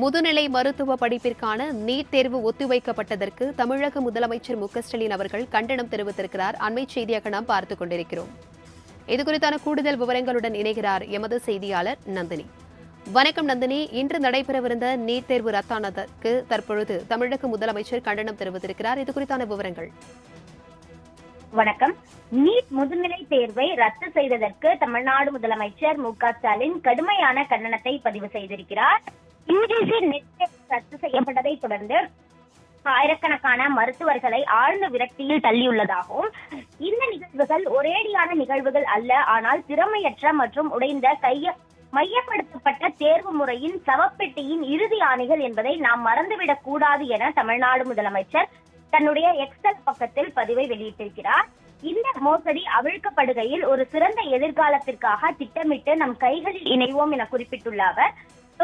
முதுநிலை மருத்துவ படிப்பிற்கான நீட் தேர்வு ஒத்திவைக்கப்பட்டதற்கு தமிழக முதலமைச்சர் மு ஸ்டாலின் அவர்கள் கண்டனம் தெரிவித்திருக்கிறார். அண்மை செய்தியாக நாம் பார்த்துக் கொண்டிருக்கிறோம். இதுகுறித்தான கூடுதல் விவரங்களுடன் இணைகிறார் எமது செய்தியாளர் நந்தினி. வணக்கம் நந்தினி. இன்று நடைபெறவிருந்த நீட் தேர்வு ரத்தானதற்கு தற்பொழுது தமிழக முதலமைச்சர் கண்டனம் தெரிவித்திருக்கிறார். இதுகுறித்தான விவரங்கள். வணக்கம். நீட் முதுநிலை தேர்வை ரத்து செய்ததற்கு தமிழ்நாடு முதலமைச்சர் மு ஸ்டாலின் கடுமையான கண்டனத்தை பதிவு செய்திருக்கிறார். யுஜிசி நெட் ரத்து செய்யப்பட்டதை தொடர்ந்து ஆயிரக்கணக்கான மருத்துவர்களை ஆழ்ந்த விரக்தியில் தள்ளியுள்ளதாகவும் இந்த நிகழ்வுகள் ஒரேடியான நிகழ்வுகள் அல்ல ஆனால் திறமையற்ற மற்றும் உடைந்த கைய மையப்படுத்தப்பட்ட தேர்வு முறையின் சவப்பெட்டியின் இறுதி ஆணைகள் என்பதை நாம் மறந்துவிடக் கூடாது என தமிழ்நாடு முதலமைச்சர் தன்னுடைய எக்ஸல் பக்கத்தில் பதிவை வெளியிட்டிருக்கிறார். இந்த மோசடி அவிழ்க்கப்படுகையில் ஒரு சிறந்த எதிர்காலத்திற்காக திட்டமிட்டு நம் கைகளில் இணைவோம் என குறிப்பிட்டுள்ள அவர்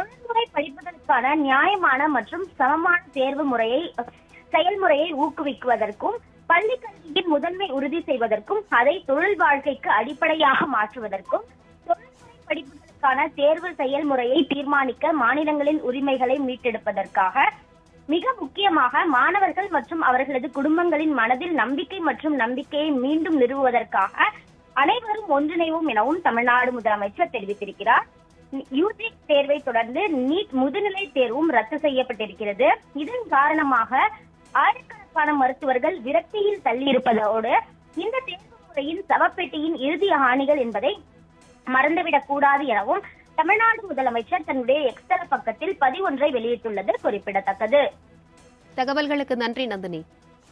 தொழில்முறை படிப்பதற்கான நியாயமான மற்றும் சமமான தேர்வு முறையை செயல்முறையை ஊக்குவிக்குவதற்கும் பள்ளி கல்வியின் முதன்மை உறுதி செய்வதற்கும் அதை தொழில் வாழ்க்கைக்கு அடிப்படையாக மாற்றுவதற்கும் தொழில்முறை படிப்புகளுக்கான தேர்வு செயல்முறையை தீர்மானிக்க மாநிலங்களின் உரிமைகளை மீட்டெடுப்பதற்காக மிக முக்கியமாக மாணவர்கள் மற்றும் அவர்களது குடும்பங்களின் மனதில் நம்பிக்கை மற்றும் நம்பிக்கையை மீண்டும் நிறுவுவதற்காக அனைவரும் ஒன்றிணைவோம் எனவும் தமிழ்நாடு முதலமைச்சர் தெரிவித்திருக்கிறார். யூஜி தேர்வை தொடர்ந்து நீட் முதுநிலை தேர்வும் ரத்து செய்யப்பட்டிருக்கிறது. இதன் காரணமாக ஆயிரக்கணக்கான மருத்துவர்கள் விரக்தியில் தள்ளியிருப்பதோடு இந்த தேர்வு முறையின் சவப்பெட்டியின் இறுதி ஆணிகள் என்பதை மறந்துவிடக் கூடாது எனவும் தமிழ்நாடு முதலமைச்சர் தன்னுடைய எக்ஸ்தல பக்கத்தில் பதிவொன்றை வெளியிட்டுள்ளது குறிப்பிடத்தக்கது. தகவல்களுக்கு நன்றி நந்தினி.